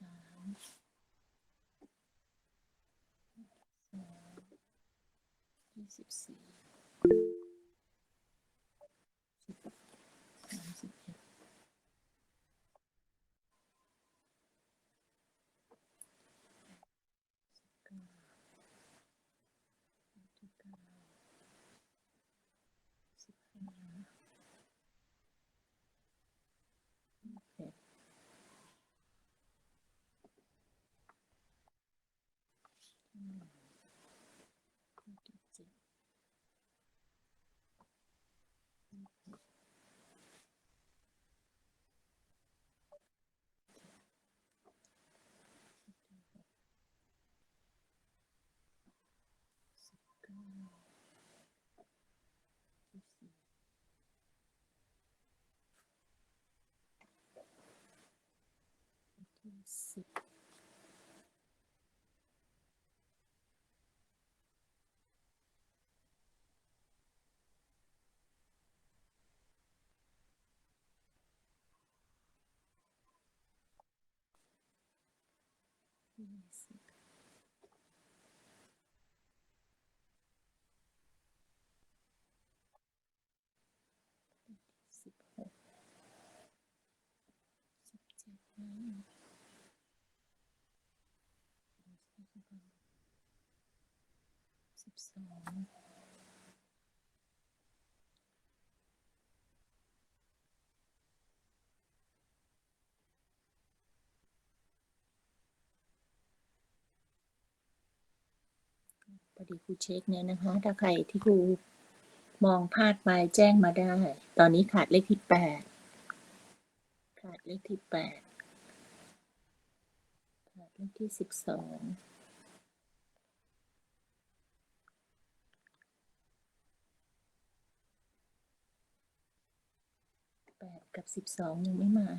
สามสองยี่สิบสี่สิบสามสิบเอ็ดสิบเก้ายี่สิบเก้าสิบห้ายี่สิบเอ็ด อืม ยี่สิบเจ็ดยี่สิบหกสิบเก้ายี่สิบยี่สิบ ยี่สิบสิบหกสิบเจ็ดนะสิบส องพอดีครูเช็คเนี่ยนะคะ ถ้าใครที่ครูมองพลาดไปแจ้งมาได้ ตอนนี้ขาดเลขที่แปดขาดเลขที่แปดขาดเลขที่สิบสองแปดกับสิบสองยังไม่มา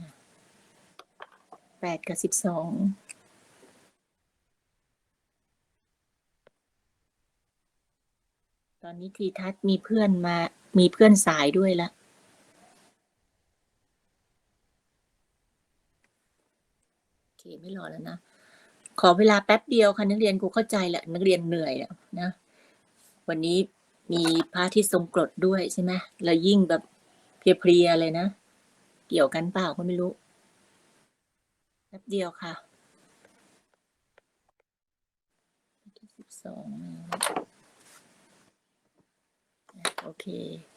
แปดกับสิบสอง ตอนนี้ทีทัศน์มีเพื่อนมา มีเพื่อนสายด้วยละ โอเค ไม่รอแล้วนะ ขอเวลาแป๊บเดียวค่ะนักเรียนกูเข้าใจแหละนักเรียนเหนื่อยแล้วนะ วันนี้มีพระที่ทรงกรดด้วยใช่ไหมแล้วยิ่งแบบเพลียๆเลยนะ เกี่ยวกันเปล่าก็ไม่รู้ แป๊บเดียวค่ะที่สิบสอง โอเค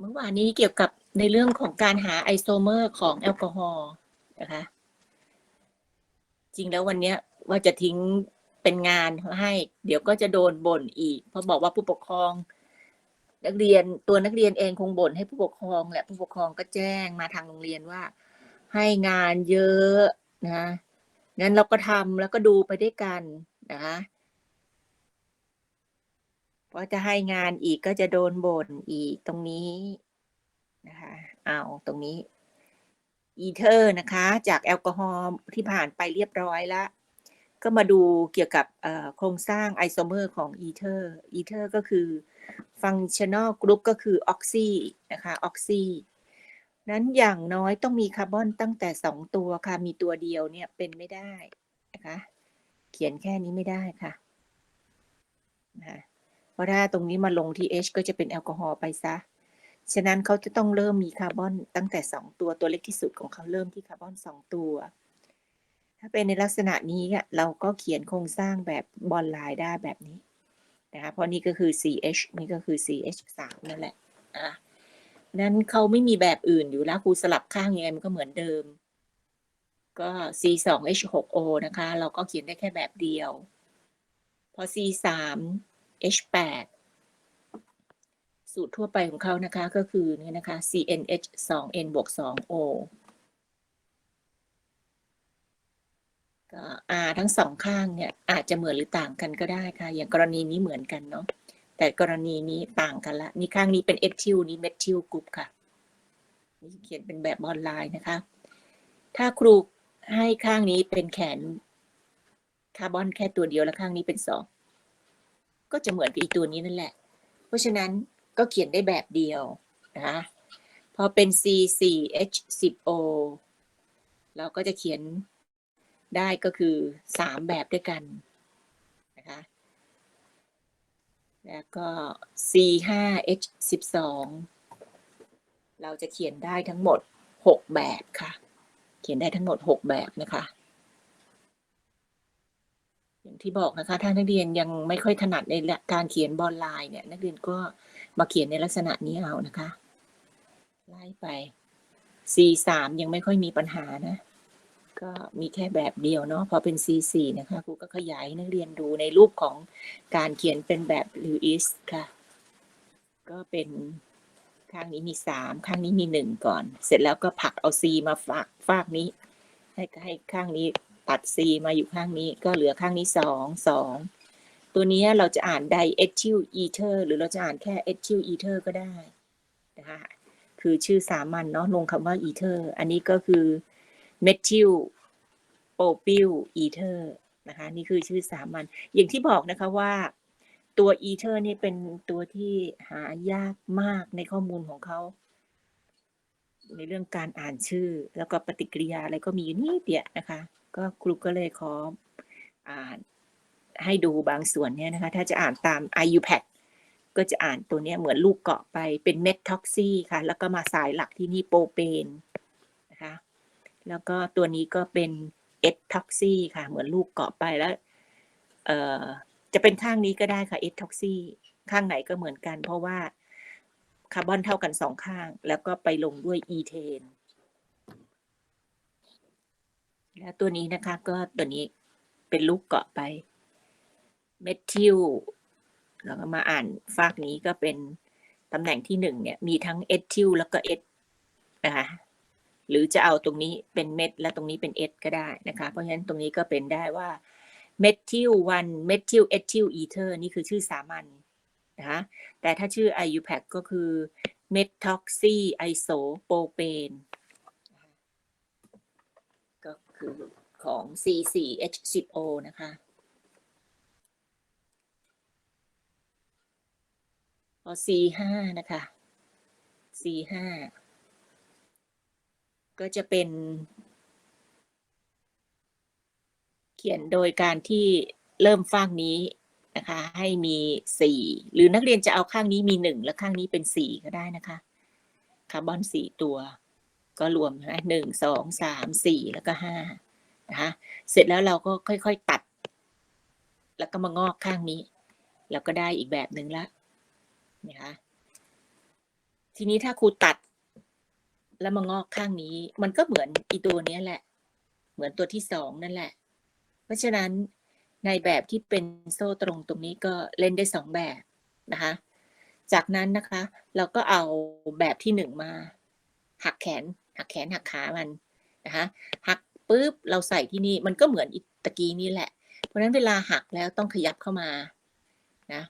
เมื่อวานนี้เกี่ยวกับในเรื่องของการหาไอโซเมอร์ของแอลกอฮอล์นะคะ จริงแล้ววันนี้ว่าจะทิ้งเป็นงานให้ เดี๋ยวก็จะโดนบ่นอีก เพราะบอกว่าผู้ปกครอง นักเรียนตัวนักเรียนเองคงบ่นให้ผู้ปกครองแหละผู้ปกครองก็แจ้งมาทางโรงเรียนว่า ให้งานเยอะนะงั้นเราก็ทำแล้วก็ดูไปด้วยกันนะคะ เพราจะให้งานอีกก็จะโดนบ่นอีกตรงนี้นะคะเอาตรงนี้อีเทอร์นะคะ จากแอลกอฮอล์ที่ผ่านไปเรียบร้อยแล้วก็มาดูเกี่ยวกับโครงสร้างไอโซเมอร์ของอีเทอร์อีเทอร์ก็คือฟังชั่นอลกรุ๊ปก็คือออกซีนะคะออกซีนั้นอย่างน้อยต้องมีคาร์บอนตั้งแต่สองตัวค่ะ มีตัวเดียวเนี่ยเป็นไม่ได้นะคะ เขียนแค่นี้ไม่ได้ค่ะนะคะ เพราะถ้าตรงนี้มาลงที่ H ก็จะเป็นแอลกอฮอล์ไปซะ ฉะนั้นเขาจะต้องเริ่มมีคาร์บอนตั้งแต่สองตัวตัวเล็กที่สุดของเขาเริ่มที่คาร์บอนสองตัว ถ้าเป็นในลักษณะนี้เราก็เขียนโครงสร้างแบบบอลไลน์ได้แบบนี้นะคะเพราะนี่ก็คือ CH นี่ก็คือ CH สามนั่นแหละอะนั้นเขาไม่มีแบบอื่นอยู่แล้วครูสลับข้างยังไงมันก็เหมือนเดิม ก็ C สอง H หก O นะคะ เราก็เขียนได้แค่แบบเดียว พอ C สาม H แปดสูตรทั่วไปของเขานะคะ ก็คือเนี่ยนะคะ CNH 2 N บวก 2 O ก็ R ทั้งสองข้างเนี่ย อาจจะเหมือนหรือต่างกันก็ได้ค่ะ อย่างกรณีนี้เหมือนกันเนาะแต่กรณีนี้ต่างกันละ นี่ข้างนี้เป็นเอทิลนี่เมทิลกรุ๊ปค่ะ นี่เขียนเป็นแบบออนไลน์นะคะ ถ้าครูให้ข้างนี้เป็นแขนคาร์บอนแค่ตัวเดียวแล้วข้างนี้เป็นสอง ก็จะเหมือนกับอีกตัวนี้นั่นแหละ เพราะฉะนั้นก็เขียนได้แบบเดียวนะคะพอเป็น C 4 H 10 O เราก็จะเขียนได้ก็คือสามแบบด้วยกันนะคะแล้วก็ C 5 H 12เราจะเขียนได้ทั้งหมดหกแบบค่ะ เขียนได้ทั้งหมดหกแบบนะคะ ที่บอกนะคะ ถ้านักเรียนยังไม่ค่อยถนัดในการเขียนบอลไลน์เนี่ย นักเรียนก็มาเขียนในลักษณะนี้เอานะคะ ไล่ไป C สามยังไม่ค่อยมีปัญหานะ ก็มีแค่แบบเดียวเนาะ พอเป็น C สี่นะคะครูก็ขยายนักเรียนดูในรูปของการเขียนเป็นแบบลิวอิสค่ะ ก็เป็นข้างนี้มีสามข้างนี้มีหนึ่งก่อน เสร็จแล้วก็ผลักเอา C มาฝากฝากนี้ ให้ให้ข้างนี้ ตัด C มาอยู่ข้างนี้ก็เหลือข้างนี้สองสองตัวนี้เราจะอ่านไดเอทิลอีเทอร์หรือเราจะอ่านแค่เอทิลอีเทอร์ก็ได้นะคะคือชื่อสามัญเนาะลงคำว่าอีเทอร์อันนี้ก็คือเมทิลโปปิลอีเทอร์นะคะนี่คือชื่อสามัญอย่างที่บอกนะคะว่าตัวอีเทอร์นี่เป็นตัวที่หายากมากในข้อมูลของเขา ในเรื่องการอ่านชื่อ แล้วก็ปฏิกิริยาอะไรก็มีอยู่นิดเดียวนะคะ ก็ครูก็เลยขออ่านให้ดูบางส่วนเนี่ยนะคะ ถ้าจะอ่านตาม IUPAC ก็จะอ่านตัวนี้เหมือนลูกเกาะไปเป็นเมทท็อกซี่ค่ะ แล้วก็มาสายหลักที่นี่โปรเปนนะคะ แล้วก็ตัวนี้ก็เป็นเอทท็อกซี่ค่ะ เหมือนลูกเกาะไปแล้วเอ่อจะเป็นข้างนี้ก็ได้ค่ะเอทท็อกซี่ข้างไหนก็เหมือนกัน เพราะว่าคาร์บอนเท่ากันสองข้าง แล้วก็ไปลงด้วยอีเทน แล้วตัวนี้นะคะ ก็ตัวนี้เป็นลูกเกาะไป เมทิลแล้วก็มาอ่านฝากนี้ก็เป็นตำแหน่งที่หนึ่งเนี่ย มีทั้งเอทิลแล้วก็เอทนะคะหรือจะเอาตรงนี้เป็นเม็ดและตรงนี้เป็นเอทก็ได้นะคะ เพราะฉะนั้นตรงนี้ก็เป็นได้ว่าเมทิลวันเมทิลเอทิลอีเทอร์นี่คือชื่อสามัญนะคะแต่ถ้าชื่อ IUPAC ก็คือเมทอกซีไอโซโปเปน คือของ C4H10O นะคะ พอ C5 นะคะ C5 ก็จะเป็น เขียนโดยการที่เริ่มฟากนี้นะคะ ให้มีสี่หรือนักเรียนจะเอาข้างนี้มีหนึ่งแล้วข้างนี้เป็นสี่ก็ได้นะคะ คาร์บอนสี่ตัว ก็รวมนะหนึ่งสองสามสี่แล้วก็ห้านะคะเสร็จแล้วเราก็ค่อยๆตัด แล้วก็มางอกข้างนี้แล้วก็ได้อีกแบบหนึ่งละนะคะทีนี้ถ้าครูตัด แล้วมางอกข้างนี้ มันก็เหมือนอีตัวนี้แหละ เหมือนตัวที่สองนั่นแหละ เพราะฉะนั้นในแบบที่เป็นโซ่ตรงตรงนี้ก็เล่นได้สองแบบนะคะ จากนั้นนะคะ เราก็เอาแบบที่หนึ่งมา หักแขน หักแขนหักขามันนะคะหักปุ๊บเราใส่ที่นี่มันก็เหมือนอีตะกี้นี่แหละ เพราะนั้นเวลาหักแล้วต้องขยับเข้ามานะ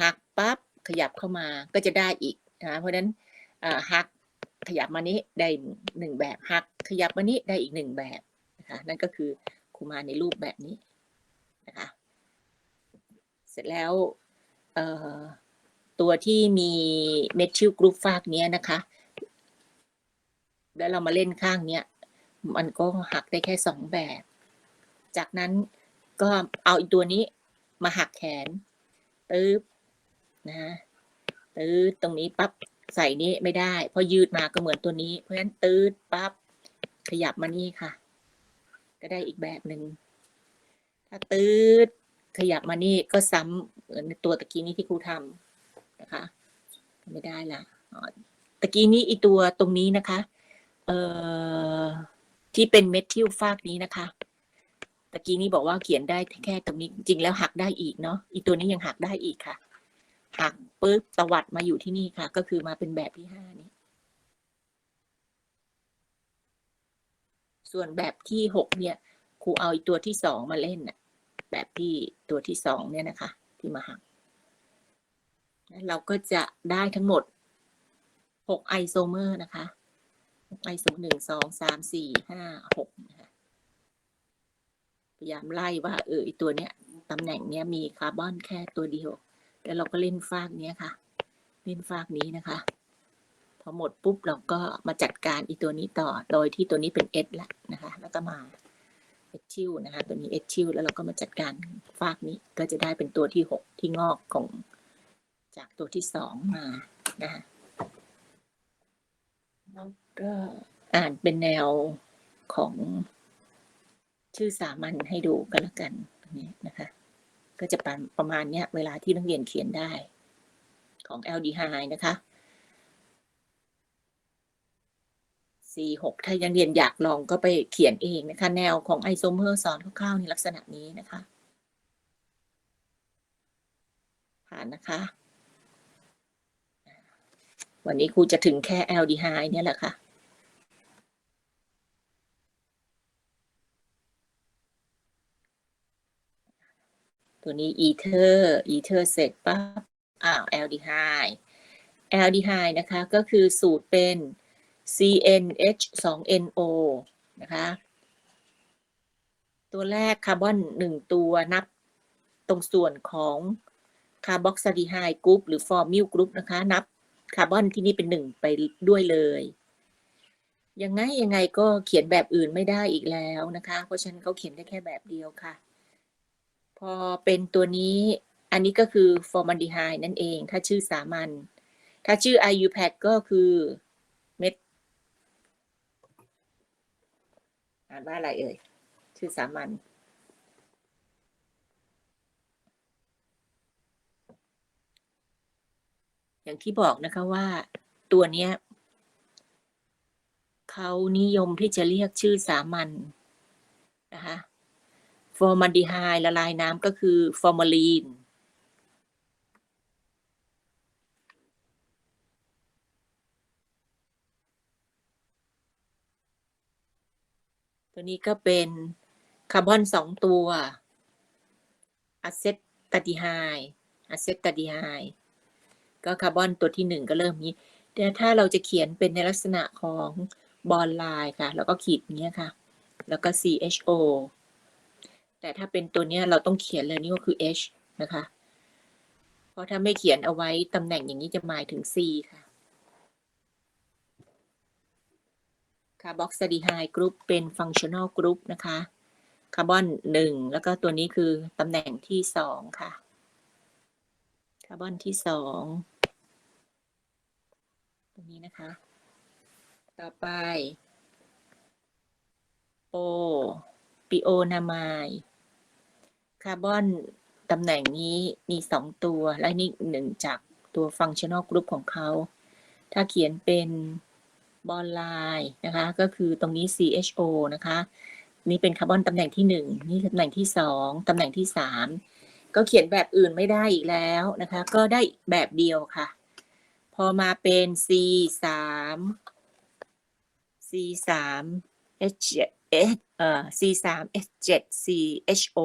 หักปั๊บขยับเข้ามาก็จะได้อีกนะเพราะนั้นหักขยับมานี้ได้หนึ่งแบบหักขยับมานี้ได้อีกหนึ่งแบบนะคะนั่นก็คือครูมาในรูปแบบนี้นะคะเสร็จแล้วตัวที่มีเมทิลกรุ๊ปฟากเนี้ยนะคะ แล้วเรามาเล่นข้างเนี้ยมันก็หักได้แค่สองแบบ จากนั้นก็เอาอีกตัวนี้มาหักแขนตึ๊บนะตืดตรงนี้ปั๊บใส่นี้ไม่ได้พอยืดมาก็เหมือนตัวนี้ เพราะฉะนั้นตืดปั๊บขยับมานี่ค่ะ ก็ได้อีกแบบหนึ่งถ้าตืดขยับมานี่ก็ซ้ำเหมือนตัวตะกี้นี้ที่ครูทำนะคะ ไม่ได้ละตะกี้นี้อีตัวตรงนี้นะคะ เอ่อที่เป็นเม็ดทิลฟากนี้นะคะตะกี้นี้บอกว่าเขียนได้แค่ตรงนี้จริงแล้วหักได้อีกเนาะอีตัวนี้ยังหักได้อีกค่ะ หักปุ๊บตวัดมาอยู่ที่นี่ค่ะ ก็คือมาเป็นแบบที่ห้านี้ ส่วนแบบที่หกเนี่ยครูเอาอีตัวที่สองมาเล่นน่ะ แบบที่ตัวที่สองเนี่ยนะคะ ที่มาหักแล้วเราก็จะได้ทั้งหมดหกไอโซเมอร์นะคะ ไอโซหนึ่งสองสามสี่ห้าหกพยายามไล่ว่าเออไอตัวเนี้ยตำแหน่งเนี้ยมีคาร์บอนแค่ตัวเดียว แล้วเราก็เล่นฟากเนี้ยค่ะ เล่นฟากนี้นะคะ พอหมดปุ๊บเราก็มาจัดการอีตัวนี้ต่อ โดยที่ตัวนี้เป็นเอสละนะคะ แล้วก็มาเอสชิวนะคะ ตัวนี้เอสชิวแล้วเราก็มาจัดการฟากนี้ ก็จะได้เป็นตัวที่หกที่งอกของ จากตัวที่สองมานะคะ ก็อ่านเป็นแนวของชื่อสามัญให้ดูกันละกันนี้นะคะ ก็จะประประมาณเนี้ยเวลาที่นักเรียนเขียนได้ของ aldehyde นะคะ C6 ถ้ายังเรียนอยากลองก็ไปเขียนเองนะคะ แนวของไอโซเมอร์สอนคร่าวๆในลักษณะนี้นะคะ ผ่านนะคะ วันนี้ครูจะถึงแค่ aldehyde เนี่ยแหละค่ะตัวนี้ ether ether เสร็จปั๊บอ้าว aldehyde aldehyde นะคะ ก็คือสูตรเป็น CNH 2 NO นะคะ ตัวแรกคาร์บอนหนึ่งตัวนับตรงส่วนของคาร์บอกซ l ดีไฮกรุ๊ปหรือฟอร์มิลกรุ๊ปนะคะ นับ คาร์บอนที่นี่เป็นหนึ่งไปด้วยเลย ยังไงยังไงก็เขียนแบบอื่นไม่ได้อีกแล้วนะคะ เพราะฉะนั้นเขาเขียนได้แค่แบบเดียวค่ะ พอเป็นตัวนี้ อันนี้ก็คือฟอร์มันดีไฮนั่นเอง ถ้าชื่อสามัญ ถ้าชื่อ IUPAC ก็คือเม็ดอ่านว่าอะไรเอ่ย ชื่อสามัญ อย่างที่บอกนะคะว่าตัวเนี้ยเขานิยมที่จะเรียกชื่อสามัญนะคะฟอร์มาลดีไฮด์ละลายน้ำก็คือฟอร์มาลีนตัวนี้ก็เป็นคาร์บอนสองตัวอะเซตตาดีไฮอะเซตตาดีไฮ ก็คาร์บอนตัวที่หนึ่งก็เริ่มนี้แต่ถ้าเราจะเขียนเป็นในลักษณะของบอลไลน์ค่ะ แล้วก็ขีดอย่างเงี้ยค่ะ แล้วก็ CHO แต่ถ้าเป็นตัวเนี้ยเราต้องเขียนเลยนี่ก็คือ H นะคะ เพราะถ้าไม่เขียนเอาไว้ตำแหน่งอย่างนี้จะหมายถึง C ค่ะคาร์บอกซ l ดีไฮกรุ๊ปเป็นฟังชั่น a ลกรุ๊ปนะคะคาร์บอนหนึ่งแล้วก็ตัวนี้คือตำแหน่งที่สองค่ะคาร์บอนที่สอง นี้นะคะ ต่อไป โอปิโอนามายคาร์บอนตำแหน่งนี้มีสองตัว และนี่หนึ่งจากตัวฟังชั่น a ลกรุ๊ปของเขา ถ้าเขียนเป็นบอลไลน์นะคะ ก็คือตรงนี้ CHO นะคะ นี่เป็นคาร์บอนตำแหน่งที่หนึ่งนี่ตำแหน่งที่สองตำแหน่งที่สามก็เขียนแบบอื่นไม่ได้อีกแล้วนะคะ ก็ได้แบบเดียวค่ะ พอมาเป็น C สาม C สาม H เอ่อ C สาม H เจ็ด C H O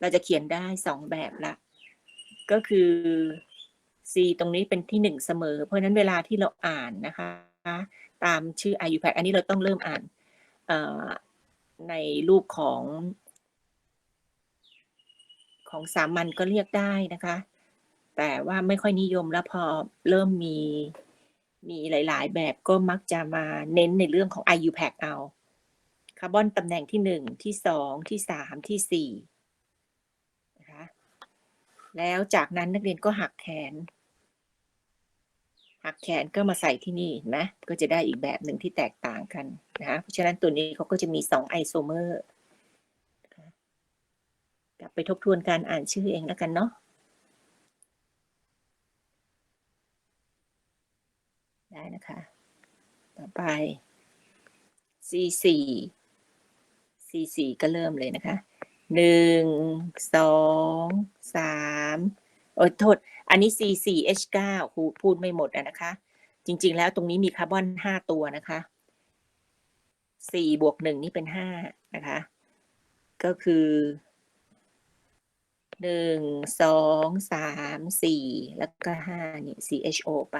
เราจะเขียนได้สองแบบละ ก็คือ C ตรงนี้เป็นที่หนึ่งเสมอ เพราะฉะนั้นเวลาที่เราอ่านนะคะ ตามชื่อ IUPAC อันนี้เราต้องเริ่มอ่านเอ่อในรูปของ ของสามัญก็เรียกได้นะคะ แต่ว่าไม่ค่อยนิยมแล้วพอเริ่มมีมีหลาย ๆ แบบก็มักจะมาเน้นในเรื่องของ IUPAC เอาคาร์บอนตำแหน่งที่หนึ่งที่สองที่สามที่สี่นะคะแล้วจากนั้นนักเรียนก็หักแขน หักแขนก็มาใส่ที่นี่นไหมก็จะได้อีกแบบหนึ่งที่แตกต่างกันนะคะเพราะฉะนั้นตัวนี้เขาก็จะมีสองไอโซเมอร์กลับไปทบทวนการอ่านชื่อเองแล้วกันเนาะ ได้นะคะ ต่อไป C4 C4 ก็เริ่มเลยนะคะ หนึ่ง สอง สามโอ้โทษ อันนี้ C4H9 ครูพูดไม่หมดอะนะคะ จริง ๆ แล้วตรงนี้มีคาร์บอนห้าตัวนะคะสี่บวกหนึ่งนี่เป็นห้านะคะ ก็คือหนึ่งสองสามสี่แล้วก็ห้านี่ CHO ไป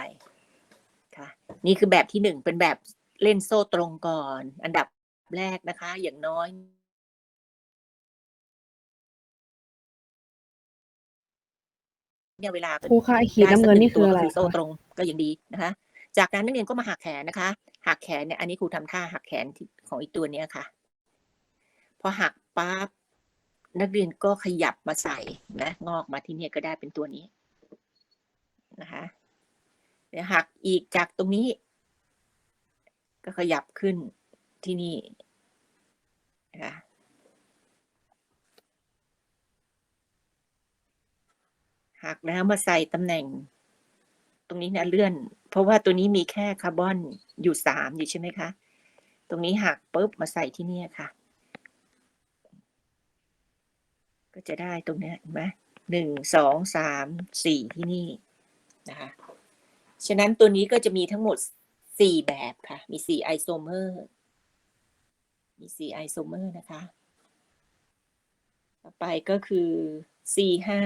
ค่ะ นี่คือแบบที่หนึ่งเป็นแบบเล่นโซ่ตรงก่อน อันดับแรกนะคะ อย่างน้อย เนี่ยเวลาครูคะไอขีดน้ำเงินนี่คืออะไรด้สักหงตัวก็โซ่คะตรงก็ยังดีนะคะ จากนั้นนักเรียนก็มาหักแขนนะคะ หักแขนเนี่ยอันนี้ครูทำท่าหักแขนที่ของอีกตัวเนี้ยค่ะ พอหักปั๊บนักเรียนก็ขยับมาใส่นะงอกมาที่เนี่ยก็ได้เป็นตัวนี้นะคะเดี๋ยวหัก อีกจากตรงนี้ ก็ขยับขึ้นที่นี่นะคะหักแล้วมาใส่ตำแหน่ง ตรงนี้นะเลื่อน เพราะว่าตัวนี้มีแค่คาร์บอนอยู่สามอยู่ใช่ไหมคะ ตรงนี้หักปุ๊บมาใส่ที่นี่ค่ะ ก็จะได้ตรงนี้เห็นไหมหนึ่งสองสามสี่ที่นี่นะคะ ฉะนั้นตัวนี้ก็จะมีทั้งหมดสี่แบบค่ะ มีสี่ไอโซเมอร์ มีสี่ไอโซเมอร์นะคะ ต่อไปก็คือ C ห้า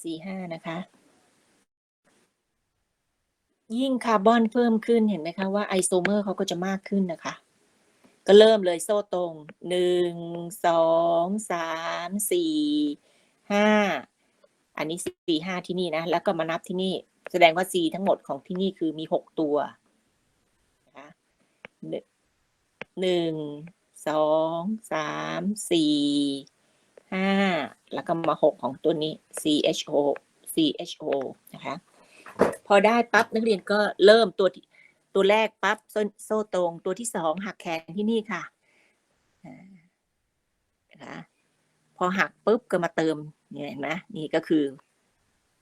C ห้านะคะ ยิ่งคาร์บอนเพิ่มขึ้นเห็นไหมคะว่าไอโซเมอร์เขาก็จะมากขึ้นนะคะ ก็เริ่มเลยโซ่ตรงหนึ่งสองสามสี่ห้าอันนี้สี่ห้าที่นี่นะ แล้วก็มานับที่นี่ แสดงว่า C ทั้งหมดของที่นี่คือมีหกตัวนะคะหนึ่งสองสามสี่ห้าแล้วก็มาหกของตัวนี้ CHO CHO นะคะพอได้ปั๊บนักเรียนก็เริ่มตัวตัวแรกปั๊บโซ่ตรงตัวที่สองหักแขนที่นี่ค่ะนะคะพอหักปุ๊บก็มาเติมเนี่ยเห็นไหมนี่ก็คือ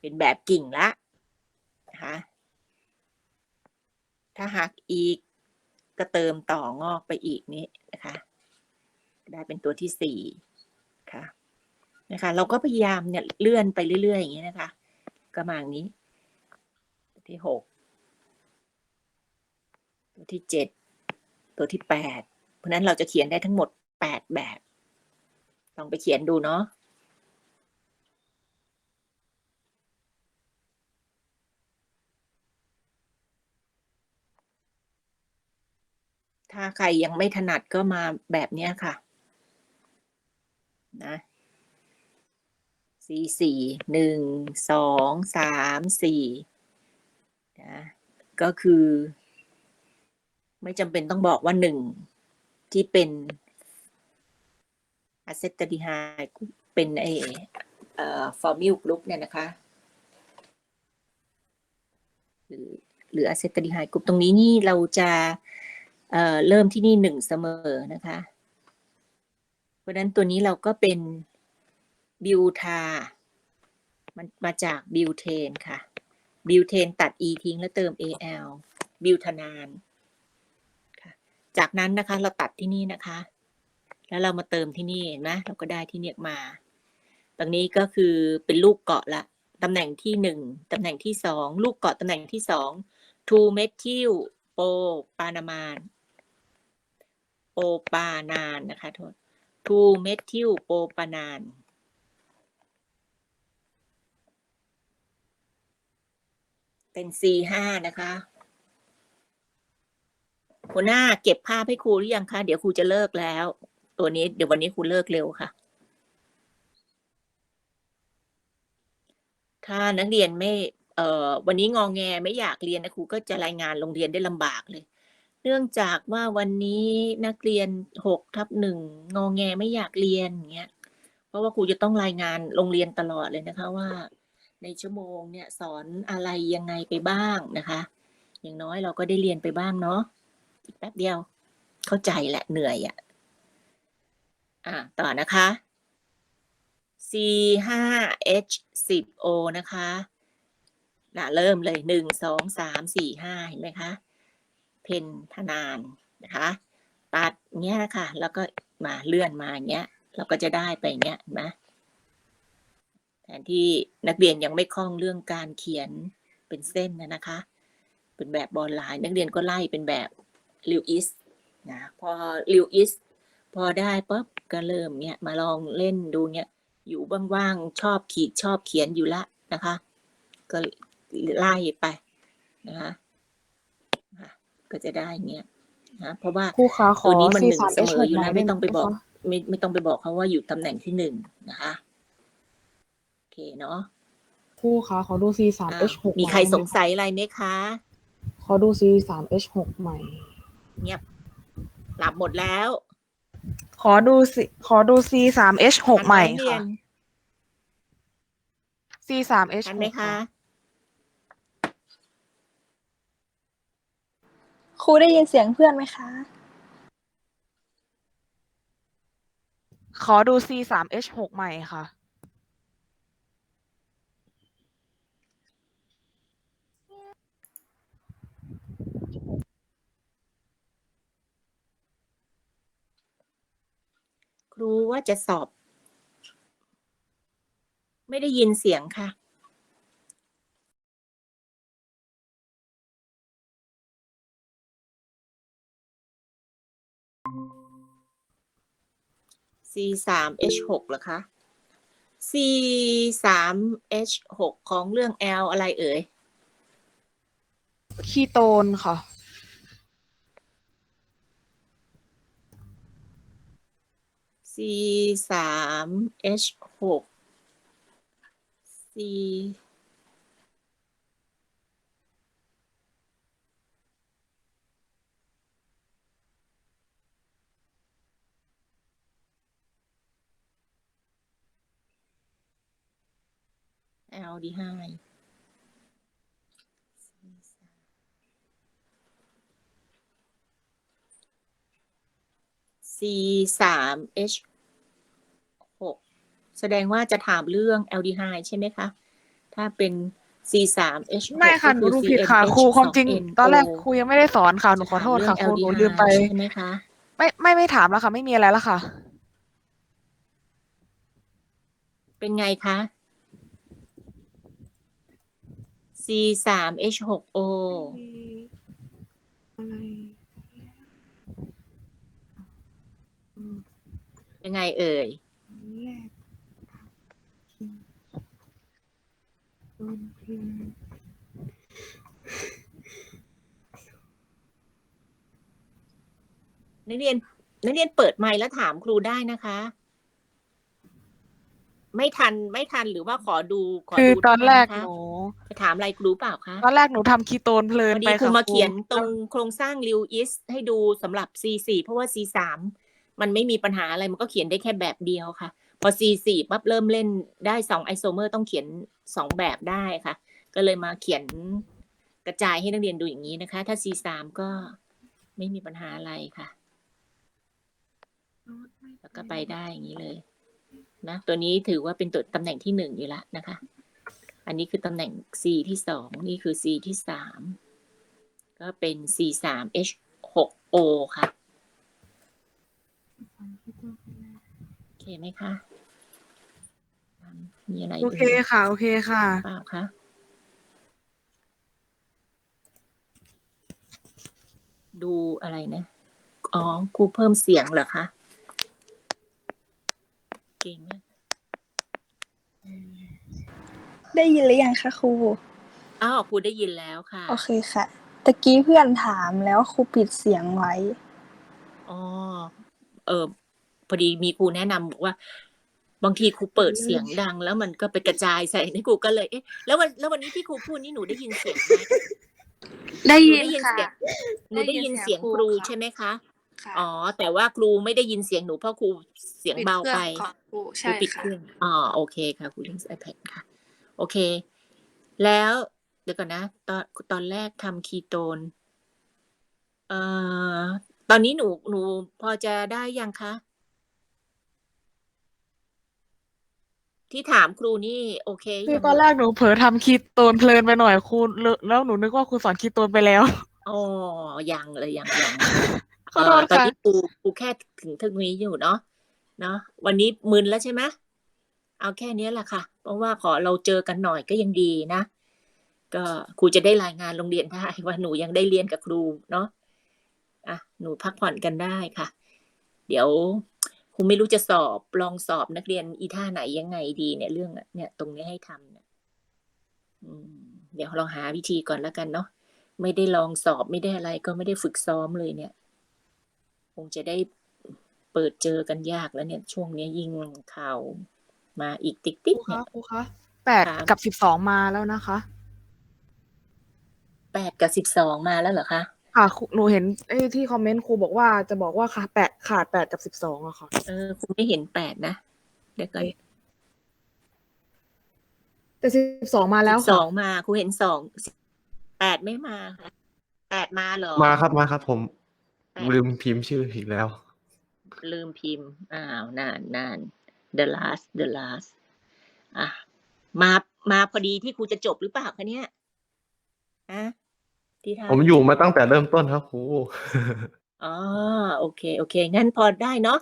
เป็นแบบกิ่งละ นะคะ ถ้าหักอีกก็เติมต่องอกไปอีกนี้นะคะ ได้เป็นตัวที่สี่ค่ะนะคะ เราก็พยายามเนี่ยเลื่อนไปเรื่อยๆอย่างนี้นะคะก็มาอย่างนี้ ตัวที่หกตัวที่เจ็ดตัวที่แปดเพราะนั้นเราจะเขียนได้ทั้งหมดแปดแบบลองไปเขียนดูเนาะ ถ้าใครยังไม่ถนัดก็มาแบบเนี้ยค่ะ นะสี่สี่หนึ่งสองสามสี่นะก็คือ ไม่จำเป็นต้องบอกว่าหนึ่งที่เป็นอะเซตดีไฮเป็นไอเอ่อฟอร์มิลกรุ๊ปเนี่ยนะคะ หรือหรืออะเซตดีไฮกรุ๊ปตรงนี้นี่เราจะ เอ่อเริ่มที่นี่หนึ่งเสมอนะคะ เพราะนั้นตัวนี้เราก็เป็นบิวทา มันมาจากบิวเทนค่ะ บิวเทนตัด e ทิ้งแล้วเติม al บิวทานานค่ะ จากนั้นนะคะเราตัดที่นี่นะคะ แล้วเรามาเติมที่นี่เห็นไหมเราก็ได้ที่เนี่ยมา ตรงนี้ก็คือเป็นลูกเกาะละตำแหน่งที่หนึ่งตำแหน่งที่สองลูกเกาะตำแหน่งที่สอง2 methyl โปปานามาน โปปานานนะคะโทษ2 methyl โปปานานเป็น C ห้านะคะ หัวหน้าเก็บภาพให้ครูหรือยังคะ เดี๋ยวครูจะเลิกแล้ว ตัวนี้เดี๋ยววันนี้ครูเลิกเร็วค่ะ ถ้านักเรียนไม่ เอ่อ วันนี้งองแงไม่อยากเรียนนะครูก็จะรายงานโรงเรียนได้ลำบากเลย เนื่องจากว่าวันนี้นักเรียนหกทับหนึ่งงองแงไม่อยากเรียนอย่างเงี้ยเพราะว่าครูจะต้องรายงานโรงเรียนตลอดเลยนะคะว่า ในชั่วโมงเนี่ยสอนอะไรยังไงไปบ้างนะคะ อย่างน้อยเราก็ได้เรียนไปบ้างเนาะอีกแป๊บเดียว เข้าใจแหละเหนื่อยอะ่ะอ่าต่อนะคะ C ห้า H สิบ O นะคะน่ะเริ่มเลยหนึ่งสองสามสี่ห้าเห็นไหมคะ เพนทนานนะคะ ตัดเงี้ยค่ะ แล้วก็มาเลื่อนมาเงี้ย เราก็จะได้ไปเงี้ยนไหมแทนที่นักเรียนยังไม่คล่องเรื่องการเขียนเป็นเส้นนะนะคะ เป็นแบบบอลไลน์นักเรียนก็ไล่เป็นแบบลิวอิสนะพอลิวอิสพอได้ปุ๊บก็เริ่มเนี้ยมาลองเล่นดูเนี้ยอยู่ว่างๆชอบขีดชอบเขียนอยู่ละนะคะ ก็ไล่ไปนะคะ ก็จะได้เงี้ยนะเพราะว่าครูคะขอตัวนี้มัน C หนึ่งสามเส H มหอกอยู่หน่แล้อวยไม่ต้องไปบอกด้หมคะไม่ไม่ต้องไปบอกเขาว่าอยู่ตำแหน่งที่หนึ่งนะคะโอเคเนาะครูคะขอดู C สามอะ H หกมีใครสงสัยอะไรไหมคะ ขอดู C สาม H หกใหม่ เงียบหลับหมดแล้ว ขอดูสิขอดู C สาม H หกใหม่ทันไเรียค่ะน C สาม H ทันหไหมกคะ รูได้ยินเสียงเพื่อนไหมคะ ขอดู C สาม H หกใหม่ค่ะ ครูว่าจะสอบ ไม่ได้ยินเสียงค่ะ C สาม H หกเหรอคะ C สาม H หกของเรื่อง L อะไรเอ่ย คีโตนค่ะ C สาม H หก C แอลดีไฮ C สาม H หกแสดงว่าจะถามเรื่องแอลดีไฮใช่ไหมคะ ถ้าเป็น C สาม H ไม่ค่ะ หนูดูผิดค่ะครูความจริง ตอนแรกครูยังไม่ได้สอนค่ะ หนูขอโทษค่ะครูหนูลืมไปใช่ไหมคะไม่ไม่ไม่ถามแล้วค่ะ ไม่มีอะไรแล้วค่ะ เป็นไงคะ C สาม H หก O เป็นไงเอ่ยนักเรียนนักเรียนเปิดไมค์แล้วถามครูได้นะคะ ไม่ทันไม่ทันหรือว่าขอดูขอคือดูตอนแรกทัะหนูจะถามอะไรครูเปล่าคะตอนแรกหนูทำคีโตนเพลิพนอดีไปครูค่ะมาเขียนตรงโครงสร้างริวอิสให้ดูสำหรับ C4 เพราะว่า C3 มันไม่มีปัญหาอะไรมันก็เขียนได้แค่แบบเดียวค่ะ พอ C4 ปั๊บเริ่มเล่นได้สองไอโซเมอร์ต้องเขียนสองแบบได้ค่ะ ก็เลยมาเขียนกระจายให้นักเรียนดูอย่างนี้นะคะ ถ้า C3 ก็ไม่มีปัญหาอะไรค่ะ แล้วก็ไปได้อย่างนี้เลย นะตัวนี้ถือว่าเป็นตัวตำแหน่งที่หนึ่งอยู่แล้วนะคะ อันนี้คือตำแหน่ง C ที่สองนี่คือ C ที่สามก็เป็น C สาม H หก O ค่ะโอเคไหมคะมีอะไรโอเคค่ะ โอเคค่ะเปล่าคะดูอะไรนะ อ๋อครูเพิ่มเสียงเหรอคะเก่งมากได้ยินหรือยังคะครูอ้าวครูได้ยินแล้วค่ะ โอเคค่ะตะกี้เพื่อนถามแล้วครูปิดเสียงไว้อ๋อเออพอดีมีครูแนะนำบอกว่า บางทีครูเปิดเสียงดัง แล้วมันก็ไปกระจายใส่ในครูก็เลยเอ๊ะแล้ววันแล้ววันนี้ที่ครูพูดนี่หนูได้ยินเสียงไหมได้หนูยินได้ยินค่ะเสียงหนูได้ยินเสียงได้ยินเสียงครูครูค่ะใช่ไหมคะ ค่ะอ๋อ แต่ว่าครูไม่ได้ยินเสียงหนูเพราะครูเสียงเบาไปดครื่องของครูครูใช่ปิดเคค่ะรื่องอ๋อโอเคค่ะครูเล่น iPad ค่ะ โอเค แล้วเดี๋ยวก่อนนะ ตอนตอนแรกทำคีโตนเอ่อตอนนี้หนูหนูพอจะได้ยังคะ ที่ถามครูนี่โอเคคือยังตอนแรกหนูเผลอทำคีโตนเพลินไปหน่อยครูแล้วหนูนึกว่าครูสอนคีโตนไปแล้ว อ๋อยังเลยยังยัง ขอโทษเตอนค่ะ นี้ครูครูแค่ถึงทึงนี้อยู่เนาะเนาะวันนี้มึนแล้วใช่ไหมเอาแค่เนี้ยแหละค่ะ เพราะว่าขอเราเจอกันหน่อยก็ยังดีนะ ก็ครูจะได้รายงานโรงเรียนได้ว่าหนูยังได้เรียนกับครูเนาะอะหนูพักผ่อนกันได้ค่ะ เดี๋ยวครูไม่รู้จะสอบลองสอบนักเรียนอีท่าไหนยังไงดีเนี่ยเรื่องเนี่ย ตรงนี้ให้ทำเนี่ยอืม เดี๋ยวลองหาวิธีก่อนแล้วกันเนาะไม่ได้ลองสอบไม่ได้อะไรก็ไม่ได้ฝึกซ้อมเลยเนี่ย คงจะได้เปิดเจอกันยากแล้วเนี่ย ช่วงเนี้ยยิ่งข่าวมาอีกติ๊กคติ๊กรูเนี่คะยครูคะแปดครับกับสิบสองมาแล้วนะคะแปดกับสิบสองมาแล้วเหรอคะค่ะครูหนูเห็นไอ้ที่คอมเมนต์ครูบอกว่าจะบอกว่าขาดแปดขาดแปดกับสิบสองอะค่ะเออคุณไม่เห็นแปดนะเดี๋ยวก่อนแต่สิบสองมาแล้วสค่ะองมาครูเห็นสองแปดไม่มาค่ะแปดมาเหรอมาครับมาครับผมแปด ลืมพิมพ์ชื่ออีกแล้ว ลืมพิมพ์ อ้าวนานนาน the last the last อะ มา มาพอดีที่ครูจะจบหรือเปล่าคะเนี่ยอะที่ทำผมอยู่มาตั้งแต่เริ่มต้นครับครูอ๋อโอเค โอเค งั้นพอได้เนาะ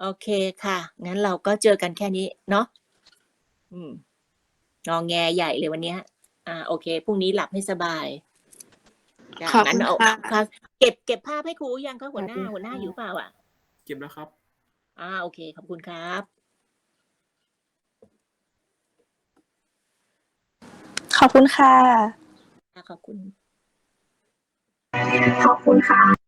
โอเคค่ะ งั้นเราก็เจอกันแค่นี้เนาะ อืม งองแงใหญ่เลยวันเนี้ย อ่า โอเค พรุ่งนี้หลับให้สบาย จ้ะขอบคุณงั้นเอาค่ะค่ะเก็บเก็บภาพให้ครูยังคะหัวหน้าสวัสดีหัวหน้าค่ะอยู่เปล่าอะ เก็บแล้วครับ อ่าโอเค ขอบคุณครับ ขอบคุณค่ะขอบคุณ ขอบคุณค่ะ